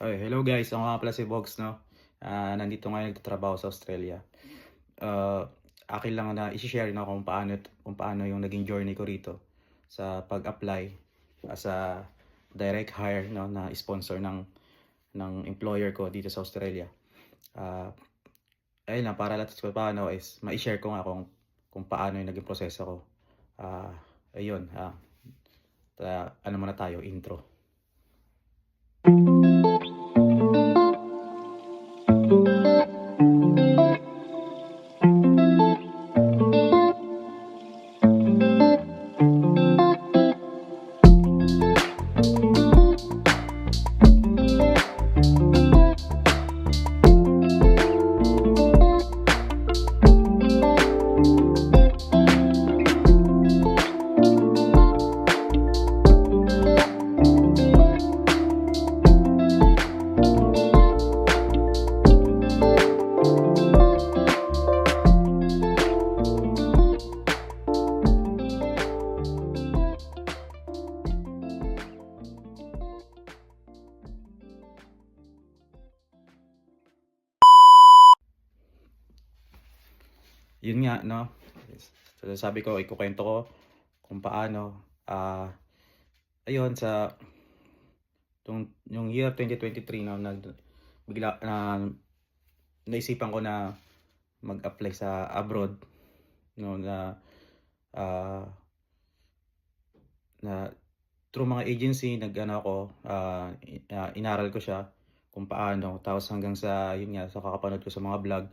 Okay, hello guys, ako nga pala si Box, no? Ah, nandito ngayon nagtatrabaho sa Australia. Uh, akin lang na i-share na kung paano, kung paano yung naging journey ko rito sa pag-apply as a direct hire no, na sponsor ng ng employer ko dito sa Australia. Ah, ayun lang, para lahat ko paano is ma-share ko nga kung, kung paano yung naging proseso ko. Ah, ayun, ah, ta- ano muna tayo, intro. yun So, sabi ko, ikukwento ko kung paano. ah ayun, sa tung, yung year 2023, no, nag, bigla, na naisipan ko na mag-apply sa abroad, no, na, ah na through mga agency, nag-ano ako, ah, inaral ko siya kung paano. Tapos hanggang sa, yun nga, sa kakapanood ko sa mga vlog,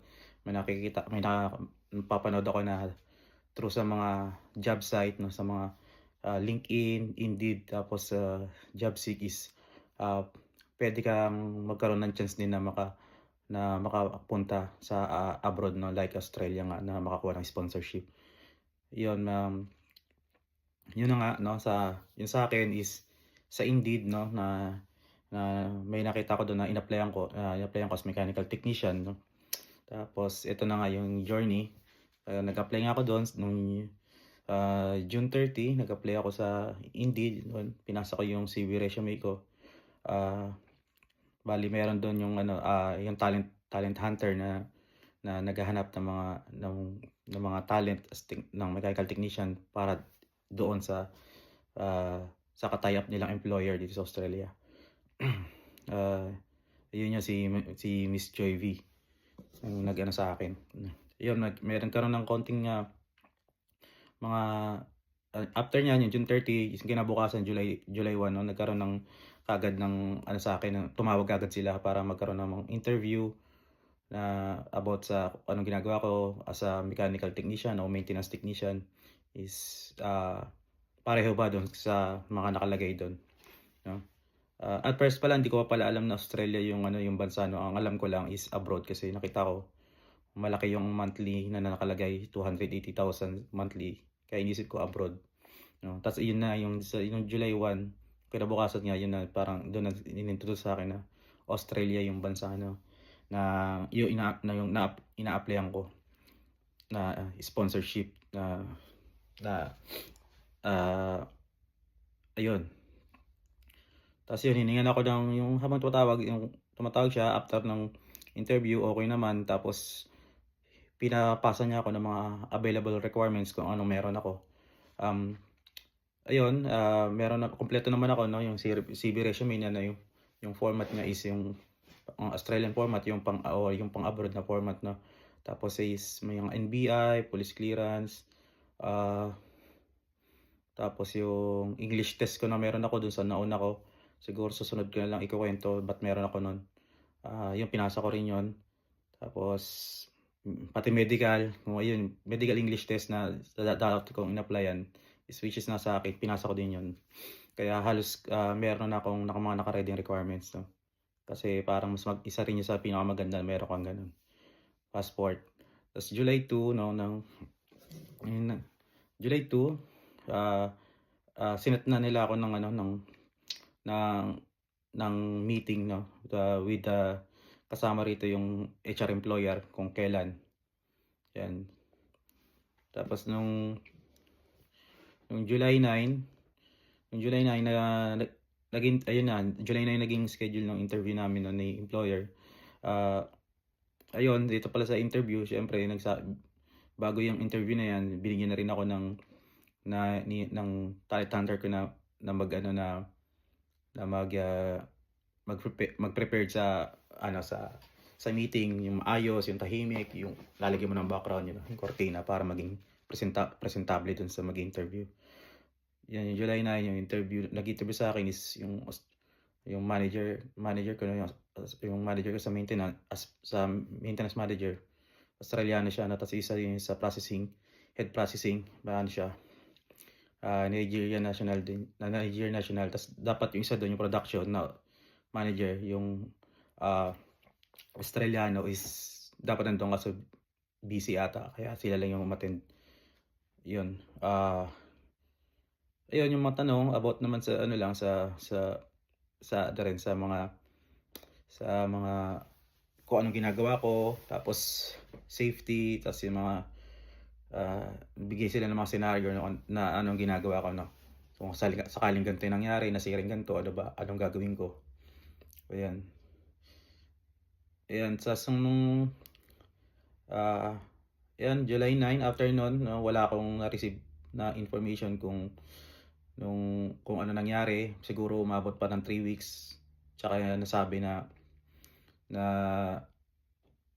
may nakikita, may na, napapanood ako na through sa mga job site, no, sa mga ah, LinkedIn, Indeed, tapos sa JobSeek is ah, pwede kang magkaroon ng chance din na maka na makapunta sa ah, abroad no like Australia nga na makakuha ng sponsorship. 'Yun um, yun nga no sa yun sa akin is sa Indeed no na na may nakita ko doon na in-applyan ko, uh, in-applyan ko as mechanical technician no. Tapos ito na nga yung journey. Uh, nag-apply nga ako doon nung ah, June 30, nag-apply ako sa Indeed. Doon, pinasa ko yung CV resume ko. Ah, bali meron doon yung ano ah, yung talent talent hunter na na naghahanap ng mga ng, ng mga talent ng mechanical technician para doon sa ah, sa katayap nilang employer dito sa Australia. Ah, yun yung si si Miss Joy V ang nag-ano sa akin. Yun, nag, meron karoon ng konting ah, mga ah, after niyan yung June 30 is kinabukasan July July 1 no, nagkaroon ng kagad ng ano sa akin tumawag agad sila para magkaroon ng interview na about sa anong ginagawa ko as a mechanical technician o maintenance technician is ah pareho ba doon sa mga nakalagay doon no? Ah, at first pala hindi ko pa pala alam na Australia yung ano yung bansa no? Ang alam ko lang is abroad kasi nakita ko malaki yung monthly na nakalagay 280,000 monthly. Kaya inisip ko abroad. No? Tapos yun na yung sa yung July 1 kinabukasan nga yun na parang doon na inintroduce sa akin na Australia yung bansa no? Na yung ina na yung na, ina-applyan ko na ah, sponsorship na na ah ayun. Tapos yun hiningan ako ng yung habang tumatawag yung tumatawag siya after ng interview okay naman. Tapos pinapasa niya ako ng mga available requirements kung anong meron ako. Um, ayun, ah, meron na, kompleto naman ako, no, yung CV resume niya na yung, yung format niya is yung ang Australian format, yung pang, o yung pang abroad na format, no. Tapos is may yung NBI, police clearance, ah, tapos yung English test ko na meron ako dun sa nauna ko. Siguro susunod ko na lang ikukwento ba't meron ako nun. Ah, yung pinasa ko rin yun. Tapos, pati medical, kung ayun, medical English test na da- dati kong in-applyan, is which is nasa akin, pinasa ko din yun. Kaya halos ah, meron na akong naka, mga naka-ready requirements, no? Kasi parang mas mag, isa rin yung sa pinakamaganda, meron kang ganun. Passport. Tapos July 2, no, ng, na, July 2, ah, ah, sinet na nila ako ng ano, ng, ng, ng meeting, no, uh, with the kasama rito yung HR employer kung kailan. Yan. Tapos nung nung July 9, nung July 9 na naging ayun na, July na yung naging schedule ng interview namin nun ni employer. Ah, ayun dito pala sa interview siyempre nagsa bago yung interview na yan binigyan na rin ako ng na ni ng talent hunter ko na na mag-ano na na mag, ah, mag-prepa mag-prepared sa ano sa sa meeting yung maayos, yung tahimik, yung lalagyan mo ng background yun, yung kortina para maging presenta presentable dun sa mag-interview. Yan yung July 9 yung interview nag-interview sa akin is yung yung manager manager ko yung, yung manager ko sa maintenance as sa maintenance manager. Australiano siya na tas isa yun sa processing head processing ano siya ah, Nigerian national din na Nigerian national tas dapat yung isa dun yung production na manager yung ah, Australiano is dapat nandun kaso busy ata kaya sila lang yung umattend. Yun, ah, ayun yung mga tanong about naman sa ano lang sa sa sa ano rin sa mga sa mga kung anong ginagawa ko tapos safety tas yung mga ah, bigay sila ng mga scenario na, na anong ginagawa ko no. Kung sakaling, sakaling ganito yung nangyari, nasira yung ganito, ano ba, anong gagawin ko? Ayan. Ayan, sa nung ah, ayan, July 9 after nun, no, wala akong na-receive na information kung nung kung ano nangyari. Siguro umabot pa ng 3 weeks. Tsaka nasabi na na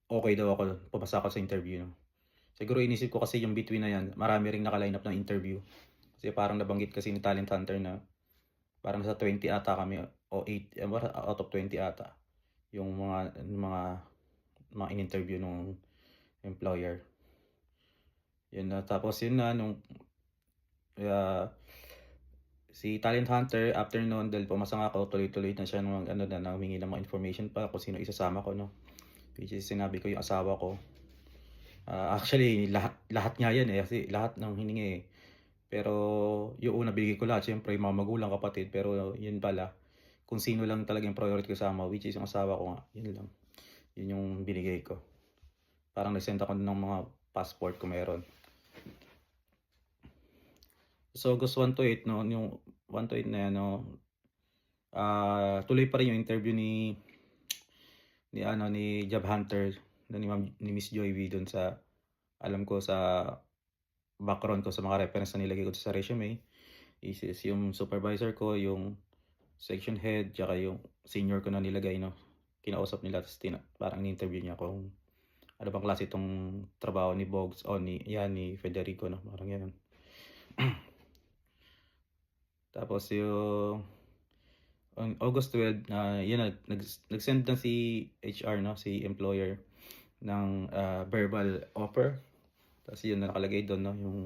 okay daw ako, pumasa ako sa interview. No. Siguro inisip ko kasi yung between na yan, marami ring naka-line up ng interview. Kasi parang nabanggit kasi ni Talent Hunter na parang sa 20 ata kami o 8 out of 20 ata yung mga mga mga in-interview nung employer. Yun na tapos yun na nung ah, si Talent Hunter after nun dahil pumasa nga ako tuloy-tuloy na siya ng ano na humingi ng mga information pa kung sino isasama ko no. Which is sinabi ko yung asawa ko. Ah, actually lahat lahat nga yan eh kasi lahat ng hiningi eh. Pero yung una binigay ko lahat siyempre yung mga magulang, kapatid pero yun pala kung sino lang talaga yung priority ko kasama which is yung asawa ko nga, yun lang. Yun yung binigay ko. Parang nag-send ako ng mga passport kung meron. So August 1 to 8 no, yung 1 to 8 na yan no, ah, tuloy pa rin yung interview ni ni ano ni Job Hunter ni, Ma'am, ni Miss Joy V dun sa alam ko sa background ko sa mga reference na nilagay ko sa resume is, is yung supervisor ko, yung section head, tsaka yung senior ko na nilagay no. Kinausap nila tapos tina, parang in-interview niya kung ano bang klase itong trabaho ni Bogs o ni yan ni Federico no, parang yan. Tapos yung on August 12 na yun nag, nag nag-send na si HR no, si employer ng ah, verbal offer. Tapos yun na nakalagay doon no, yung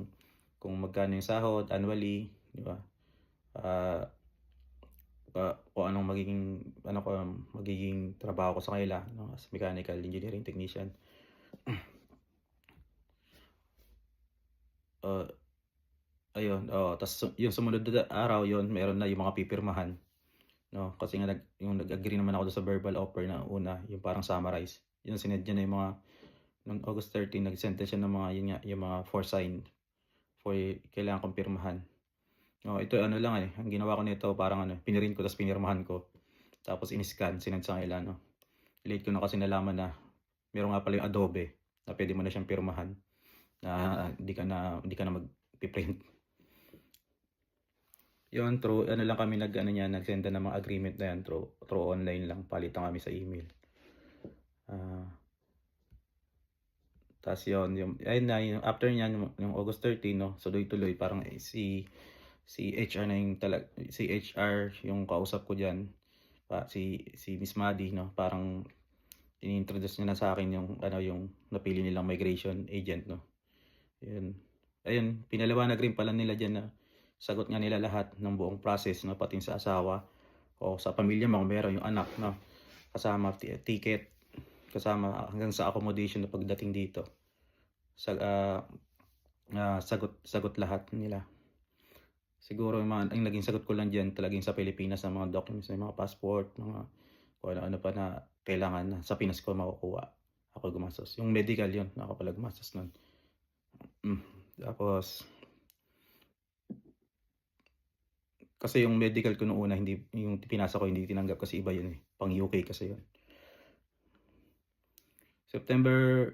kung magkano yung sahod annually, di ba? Ah, uh, kung anong magiging ano ko magiging trabaho ko sa kanila no, as mechanical engineering technician. Uh, ayun, oo, tas yung sumunod na araw yun meron na yung mga pipirmahan. No, kasi nga nag, yung nag-agree naman ako sa verbal offer na una, yung parang summarize. Yung sinend niya na yung mga nung August 13 nag-send siya ng mga yun nga, yung mga for sign for kailangan kong pirmahan. Oh, ito ano lang eh, ang ginawa ko nito parang ano, pinirin ko tapos pinirmahan ko. Tapos in-scan, sinend sa kanila no. Late ko na kasi nalaman na meron nga pala yung Adobe na pwede mo na siyang pirmahan na hindi ka na hindi ka na mag-print. Yun, through ano lang kami nag ano niya, nag-send ng mga agreement na yan through, through online lang, palitan kami sa email. Ah. Tapos yun, yung, ayun na, yung after niyan, yung, yung August 13, no, so tuloy-tuloy, parang eh, si si HR na yung talag si HR yung kausap ko diyan pa si si Miss Maddie no? Parang inintroduce niya na sa akin yung ano yung napili nilang migration agent no? Yun ayun pinaliwanag rin pala nila diyan na sagot nga nila lahat ng buong process no? Pati sa asawa o sa pamilya mo meron yung anak no? Kasama ticket kasama hanggang sa accommodation na pagdating dito. Sa ah, ah, sagot sagot lahat nila Siguro yung mga ang naging sagot ko lang diyan talagang sa Pilipinas ng mga documents, yung mga passport, mga kung ano-ano pa na kailangan na sa Pinas ko makukuha. Ako gumastos. Yung medical yun, ako pala gumastos nun. Mm. Tapos Kasi yung medical ko nung una hindi yung pinasa ko hindi tinanggap kasi iba yun, eh, pang UK kasi yun. September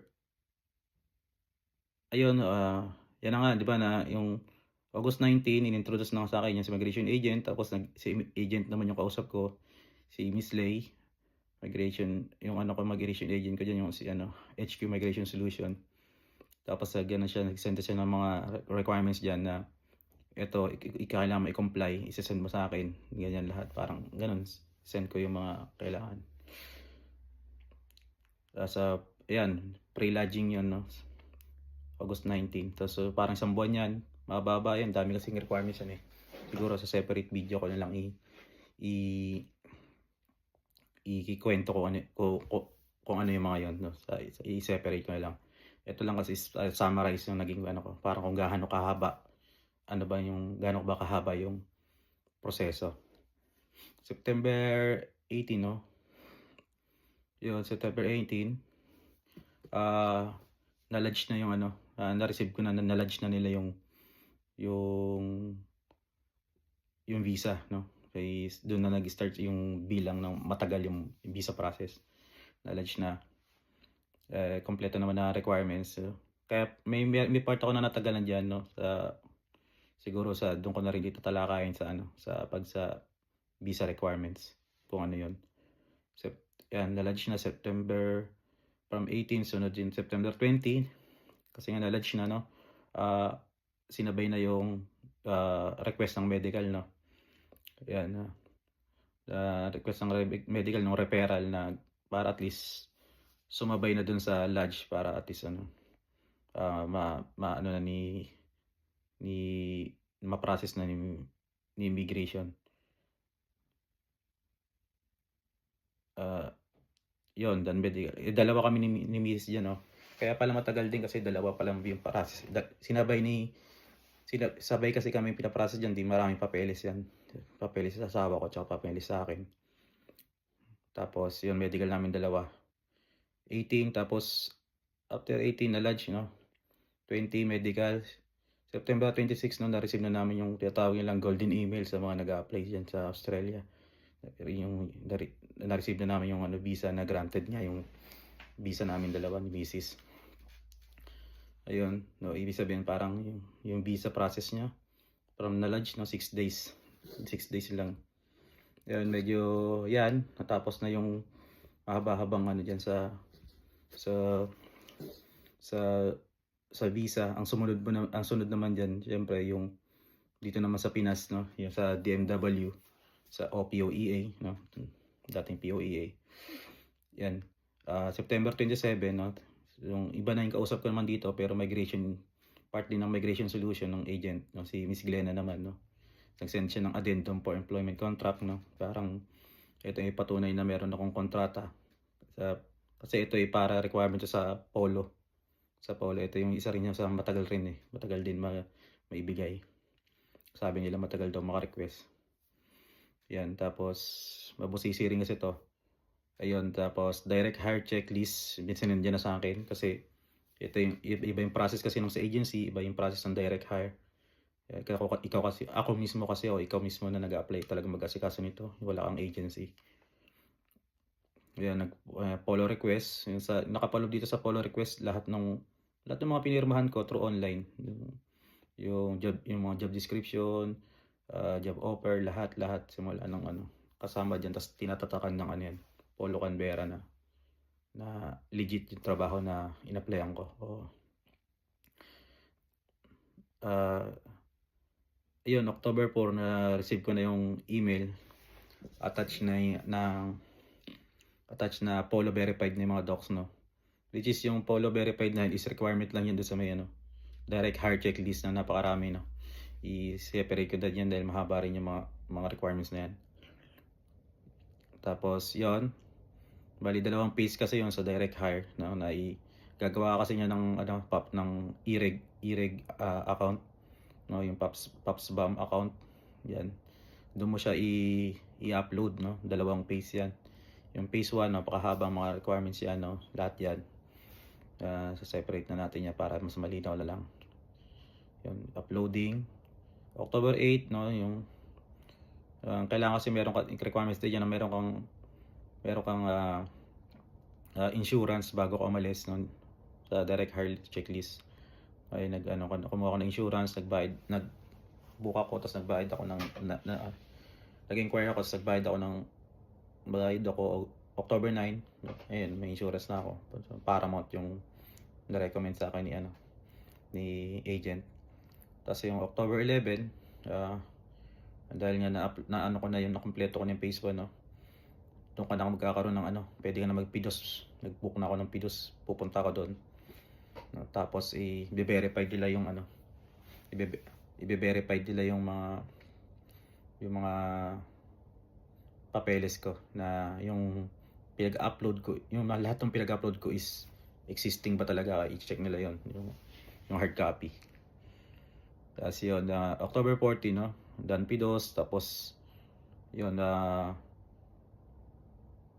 ayun, ah, yan na nga 'di ba na yung August 19 inintroduce na nga sa'kin yung si migration agent tapos nag si agent naman yung kausap ko, si Miss Lay. Migration yung ano ko migration agent ko diyan yung si ano, HQ Migration Solution. Tapos nag-ano siya nag-send siya ng mga requirements diyan na eto i kailangan mo i-comply, ise-send mo sa'kin, ganyan lahat parang gano'n. Send ko yung mga kailangan. Tas, ah, ayan pre-lodging yun 'no, August 19 tas so parang isang buwan yan, mababa yan dami kasing requirements yan, eh. Siguro sa separate video ko na lang i i ikukuwento kung ano ku ku kung ano yung mga yun 'no, sa i-separate ko na lang. Ito lang kasi is summarize yung naging ano ko, parang kung gaano kahaba, ano ba yung gaano ba kahaba yung proseso. September 18 'no. Yun September 18, ah, na-lodge na yung ano, ah, na-receive ko na na-lodge na nila yung yung yung visa 'no. Kaya dun na nag-start yung bilang ng matagal yung visa process. Na-lodge na. Eh, kumpleto naman na requirements. So, kaya may may part ako na natagalan diyan 'no, sa siguro sa dun ko na rin tatalakayin sa ano, sa 'pag sa visa requirements kung ano yun. Sep yan na-lodge na September from 18 sunod yung September 20 kasi nga na-lodge na 'no, ah, sinabay na yung, ah, request ng medical 'no. Yan, ah, request ng medical nung referral na para at least sumabay na dun sa lodge para at least ano, ah, ma maano na ni ni ma-process na ni ni immigration. Ah, yun dan medical eh, dalawa kami ni ni misis diyan 'no. Kaya pala matagal din kasi dalawa pa lang yung process da sinabay ni sina sabay kasi kaming pina-process diyan 'di maraming papeles yan. Papeles sa asawa ko tsaka papeles sa'kin. Tapos yun medical namin dalawa. 18 tapos after 18 na-lodge 'no, 20 medical. September 26 no na-receive na namin yung tinatawag nilang golden email sa mga nag-a-apply diyan sa Australia. Yung nare na-receive na namin yung ano visa na granted nga yung visa namin dalawa ni misis. Ayun, 'no ibig sabihin parang yung yung visa process niya from na-lodge 'no 6 days, 6 days lang. Ayun medyo yan natapos na yung mahaba-habang ano diyan sa sa sa sa visa. Ang sumunod na ang sunod naman diyan siyempre yung dito naman sa Pinas 'no, yung sa DMW, sa OPOEA 'no, dating POEA. Yan, ah, September 27 'no, yung iba na yung kausap ko naman dito pero migration part din ng migration solution ng agent 'no, si Miss Glenna naman 'no. Nag-send siya ng addendum for employment contract 'no, parang ito yung patunay na meron akong kontrata sa kasi ito ay para requirement sa Polo. Sa Polo ito yung isa rin yung sa matagal rin, eh, matagal din ma maibigay. Sabi nila matagal daw maka-request. Yan tapos mabusisi rin kasi 'to. Ayun tapos direct hire checklist sinend niya na sa'kin kasi ito yung iba yung process kasi nung sa agency, iba yung process ng direct hire. Eh, ako ikaw kasi ako mismo kasi o ikaw mismo na nag-a-apply talagang mag-asikaso nito, wala kang agency. Ayan nag ah, Polo request, yung sa naka-follow dito sa Polo request lahat ng lahat ng mga pinirmahan ko through online. Yung yung job yung mga job description, ah, job offer lahat lahat simula nung ano kasama diyan tas tinatatakan ng ano yan, Polo Canberra na na legit yung trabaho na in-applyan ko, oo. Ah, ayun October 4 na-receive ko na yung email, attach na ng attach na Polo verified na yung mga docs 'no. Which is yung Polo verified na is requirement lang yun dun sa may ano, direct hire checklist na napakarami 'no. I-separate ko din yan dahil mahaba rin yung mga mga requirements na yan. Tapos yun, bale dalawang phase kasi yun sa direct hire 'no, na i gagawa kasi niya ng ano pop ng e-reg e-reg, ah, account 'no, yung POPS POPS BAM account, yan. Dun mo siya i i-upload 'no, dalawang phase yan. Yung phase 1 napakahabang mga requirements yan 'no, lahat yan. Ah, se-separate na natin yan para mas malinaw na lang. Yun, uploading. October 8 'no, yung Ang kailangan kasi meron ka requirements din diyan na meron kang meron kang, ah, ah, insurance bago ka umalis nun sa direct hire checklist. Ay nag-ano ako, kumuha ako ng insurance, nagbayad nag-book ako tapos nagbayad ako ng na na nag-inquire ako tapos nagbayad ako ng bayad ako October 9. Ayun, may insurance na ako. Paramount yung na-recommend sa akin ni ano, ni agent. Tapos yung October 11, ah, dahil nga na, na ano ko na yun, nakumpleto ko na yung phase 1, no. Doon ka na ako magkakaroon ng ano, pwede ka na mag-PDOS. Nag-book na ako ng PDOS, pupunta ako doon. No, tapos i-verify nila yung ano, i-verify nila yung mga yung mga papeles ko na yung pinag-upload ko, yung lahat ng pinag-upload ko is existing ba talaga, i-check nila yon yung, yung hard copy. Tapos yun, ah, October 14, no? Done PDOS, tapos yun, na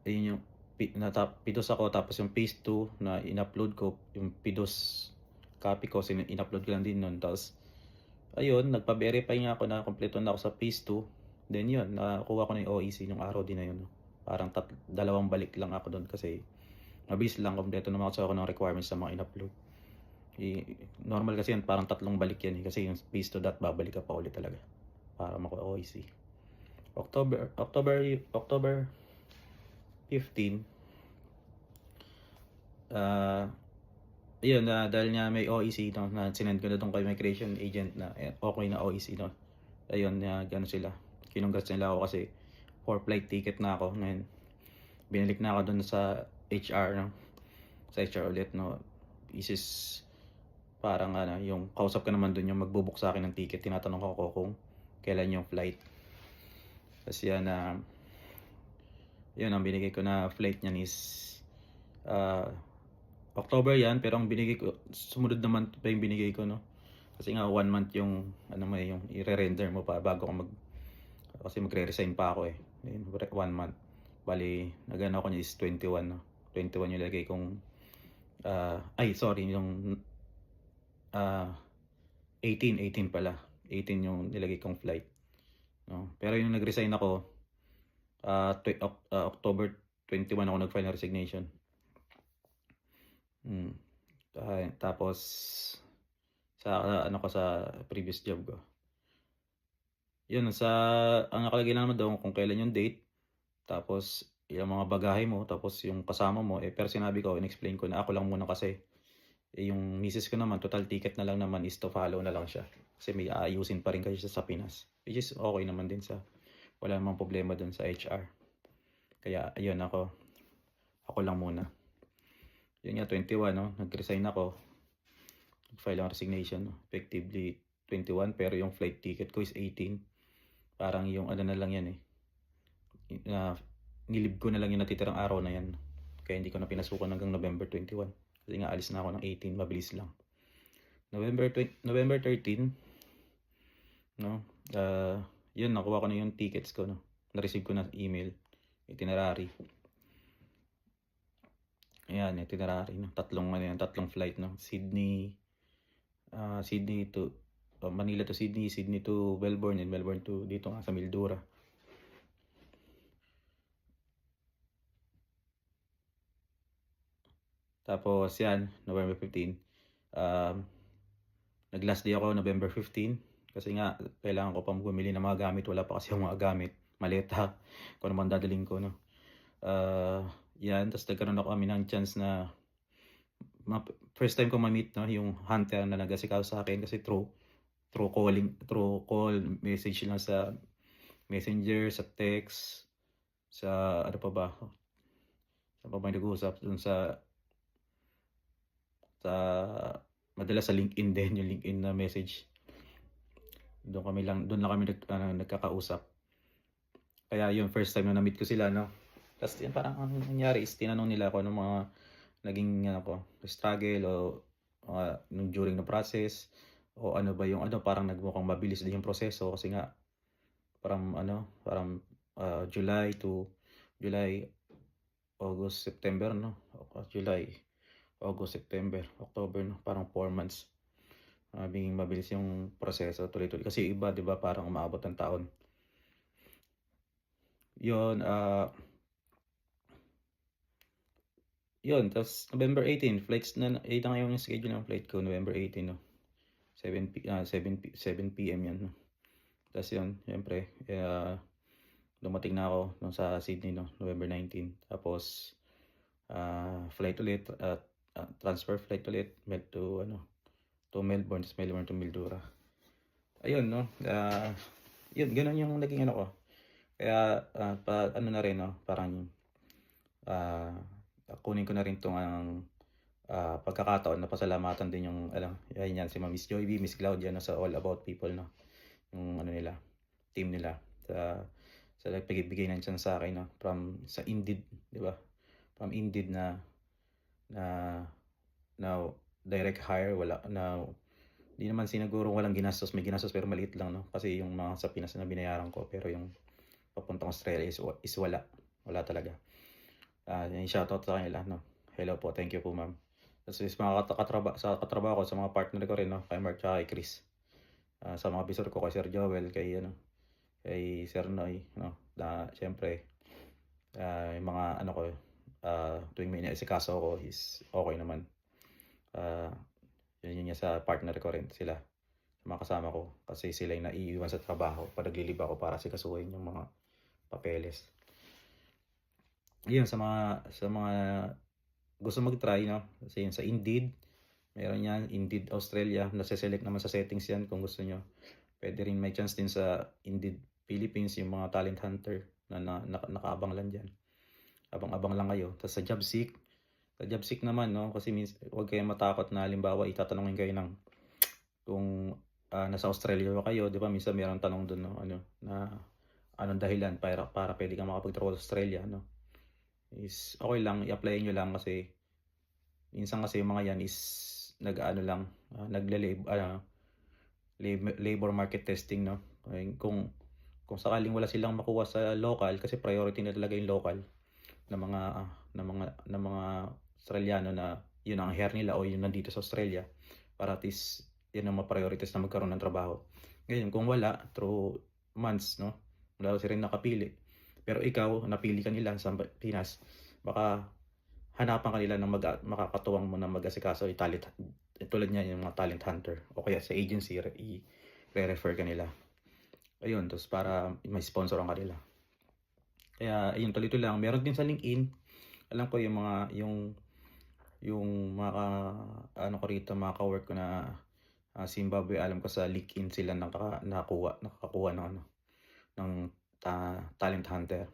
ayun yung pi- natap PDOS ako, tapos yung phase 2 na in-upload ko, yung PDOS copy ko, sin- in-upload ko lang din nun. Tapos, ayun, nagpa-verify nga ako na kompleto na ako sa phase 2. Then yun, nakakuha ko na yung OEC nung araw din na yun. Parang tat dalawang balik lang ako doon kasi mabilis lang, kompleto naman ako sa ako ng requirements sa mga in-upload. I- normal kasi yan, parang tatlong balik yan eh. Kasi yung phase 2 dot, babalik ka pa ulit talaga para makuha OEC. October, October, October 15, ah, yun, na dahil nga may OEC no, na sinend ko na doon kay migration agent na eh, okay na OEC no. Ayun, na gano'n sila. Kinongrats nila ako kasi for flight ticket na ako ngayon. Binalik na ako doon sa HR no. Sa HR ulit no. Isis parang ano, yung kausap ka naman doon yung magbubuk sa akin ng ticket. Tinatanong ko kung kailan yung flight. Kasi yan na yun ang binigay ko na flight niyan is ah, October yan pero ang binigay ko sumunod naman pa yung binigay ko no? Kasi nga one month yung ano mo eh, yung i-render mo pa bago ka mag kasi magre-resign pa ako eh. One month. Bali nagano ako niya is 21 no? 21 yung lagay kong ah, ay sorry yung ah 18 18 pala. 18 yung nilagay kong flight no? Pero yung nag-resign ako Oc- ah, October 21 ako nag-file ng resignation Mm. Ah, tapos sa ah, ano ko sa previous job ko. Yun sa ang nakalagay lang naman doon kung kailan yung date. Tapos yung mga bagahe mo, tapos yung kasama mo, eh, pero sinabi ko, in-explain ko na ako lang muna kasi. Eh, yung misis ko naman, total ticket na lang naman is to follow na lang siya. Kasi may aayusin pa rin kasi siya sa Pinas. Which is okay naman din sa, wala namang problema dun sa HR. Kaya, ayun ako. Ako lang muna. Yun nga, 21, no? Nag-resign ako. Nag-file ang resignation, no? Effectively 21, pero yung flight ticket ko is 18. Parang yung ano na lang yan eh. Na, nilib ko na lang yung natitirang araw na yan. Kaya hindi ko na pinasukan hanggang November 21. Kasi nga alis na ako ng 18, mabilis lang. November 20, November 13, no? Uh, yun, nakuha ko na yung tickets ko, no? Na-receive ko na email, itinerary. Ayan, itinerary, no? Tatlong, ano yan, tatlong flight, no? Sydney, ah Sydney to, uh, Manila to Sydney, Sydney to Melbourne, and Melbourne to dito nga sa Mildura. Tapos yan, November 15. Um, nag-last day ako November 15 kasi nga kailangan ko pang bumili ng mga gamit. Wala pa kasi yung mga gamit. Maleta. Kung ano man dadaling ko, no. Uh, yan, tapos nagkaroon ako kami ng chance na first time ko ma-meet no, yung hunter na nag-asikaw sa akin kasi through through calling, through call, message lang sa messenger, sa text, sa ano pa ba? Sa pa ba nag-uusap dun sa sa madalas sa LinkedIn din yung LinkedIn na message. Doon kami lang doon lang kami nag, ano, nagkakausap. Kaya yung first time na na-meet ko sila no. Tapos yun, parang ang nangyari is tinanong nila ako ng mga naging ano ko, struggle o uh, nung during the process o ano ba yung ano parang nagmukhang mabilis din yung proseso kasi nga parang ano parang uh, July to July August September no July August, September, October, no? parang 4 months. Uh, biging mabilis yung proseso tuloy-tuloy. Kasi iba, di ba, parang umabot ng taon. Yun, ah yun, tas November 18 flights na ito na yung schedule ng flight ko November 18 'no. 7 P ah, 7 P 7 PM 'yan 'no. Tas yun, siyempre, ah, dumating na ako dun sa Sydney 'no, November 19. Tapos, ah, flight ulit at, ah, transfer flight ulit mel to ano, to Melbourne, tas Melbourne to Mildura. Ayun 'no, ah, yun gano'n yung naging ano ko. Kaya, ah, pa ano na rin 'no, parang, ah, kunin ko na rin 'tong, ah, pagkakataon na pasalamatan din yung ano, yan, yan si Miss Joyby, Miss Claudia 'no, sa All About People 'no. Yung ano nila, team nila sa sa nagbigay ng chance sa'kin 'no, from sa Indeed, 'di ba? From Indeed na na na direct hire wala na di naman sinigurong walang ginastos, may ginastos pero maliit lang 'no, kasi yung mga sa Pinas na binayaran ko pero yung papuntang Australia is is wala, wala talaga. Ah, i-shoutout sa kanila 'no. Hello po, thank you po ma'am. Tas sa mga katraba sa katrabaho ko, sa mga partner ko rin 'no, kay Mark tsaka kay Chris. Ah, sa mga bisor ko kay Sir Joel, kay ano, kay Sir Noy 'no, na siyempre, ah, yung mga ano ko, ah, tuwing may inaasikaso ako is okey naman. Ah, yun nga sa partner ko rin sila, sa mga kasama ko, kasi sila yung naiiwan sa trabaho 'pag nagli-leave ako para asikasuhin yung mga papeles. Yun sa mga sa mga gusto mag-try 'no, kasi yun sa Indeed, meron yan, Indeed Australia, nase-select naman sa settings yan kung gusto niyo. Puwede rin may chance din sa Indeed Philippines, yung mga talent hunter na na naka nakaabang lang diyan. Abang-abang lang kayo. Tas sa JobSeek, sa JobSeek naman 'no, kasi mins huwag kayong matakot na halimbawa itatanungin kayo ng kung, ah, nasa Australia ba kayo, 'di ba minsan merong tanong dun 'no, ano, na anong dahilan para para puwede kang makapagtrabaho sa Australia 'no. Is okey lang, i-applyan niyo lang kasi minsan kasi yung mga yan is nag-aano lang, ah, nagle-lab ano, lab labor market testing 'no. Kung kung sakaling wala silang makuha sa local, kasi priority na talaga yung local na mga na mga na mga Australiano na yun ang hire nila o yung nandito sa Australia para at least yun ang ma-prioritize na magkaroon ng trabaho. Ngayon kung wala, through months 'no, wala sila rin nakapili. Pero ikaw, napili ka nila sa Pinas, baka hanapan ka nila ng mag makakatuwang mo na mag-asikaso, i-talent tulad niyan yung mga talent hunter o kaya sa agency i-re-refer ka nila. Ayun, tas para ma-sponsoran ka nila. Kaya ayun, tuloy-tuloy lang. Meron din sa LinkedIn, alam ko yung mga yung yung mga ano ko rito, mga ka-work ko na, ah, Zimbabwe, alam ko sa LinkedIn sila naka nakakuha nakakakuha ng ano, ng ta talent hunter.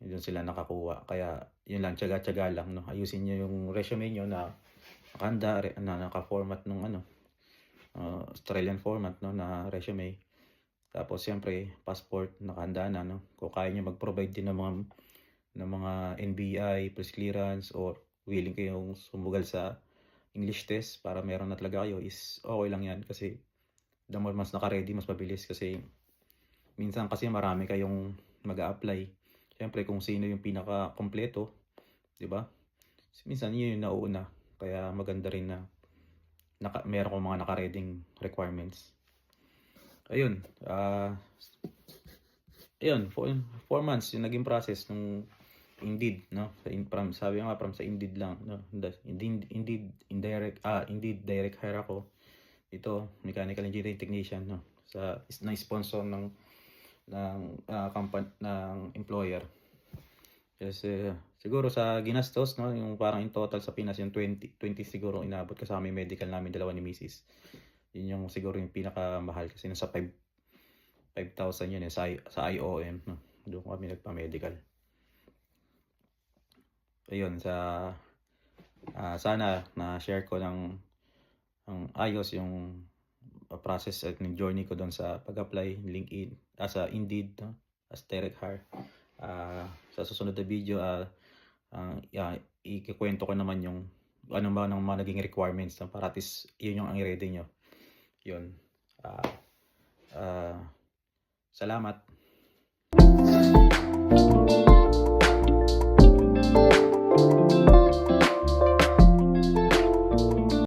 Dun sila nakakuha. Kaya yun lang, tiyaga-tiyaga lang 'no, ayusin niyo yung resume niyo na nakahanda re na naka-format nung ano, ah, Australian format 'no, na resume. Tapos siyempre passport nakahanda na 'no, kung kaya niyo mag-provide din ng mga ng mga NBI, police clearance or willing kayong sumugal sa English test para meron na talaga kayo is okey lang yan kasi the more mas naka-ready mas mabilis kasi minsan kasi marami kayong mag-a-apply. Siyempre kung sino yung pinakakumpleto, 'di ba? Minsan yun yung nauuna, kaya maganda rin na naka meron kang mga naka-reading requirements. Ayun, ah, ayun, 4 4 months yung naging process nung Indeed 'no, from sabi nga from sa Indeed lang 'no, Indeed Indeed indirect, ah, Indeed direct hire ako. Ito, mechanical engineering technician 'no, sa na-sponsor ng ng, ah, compan ng employer. Kasi siguro sa ginastos 'no, yung parang in total sa Pinas yung 20 20 siguro inabot kasama yung medical namin dalawa ni misis. Yun yung siguro yung pinakamahal kasi nasa 5 5,000 yun, eh, sa sa IOM 'no, dun kami nagpa-medical. Ayun sa, ah, sana na-share ko ng ng ayos yung process at yung journey ko dun sa pag-apply LinkedIn, ah, sa Indeed 'no, as direct hire. Ah, sa susunod na video, ah, ah, ya ikukuwento ko naman yung ano ba ng mga naging requirements 'no, para at yun yung ang i-ready niyo. Yun, ah, ah, salamat.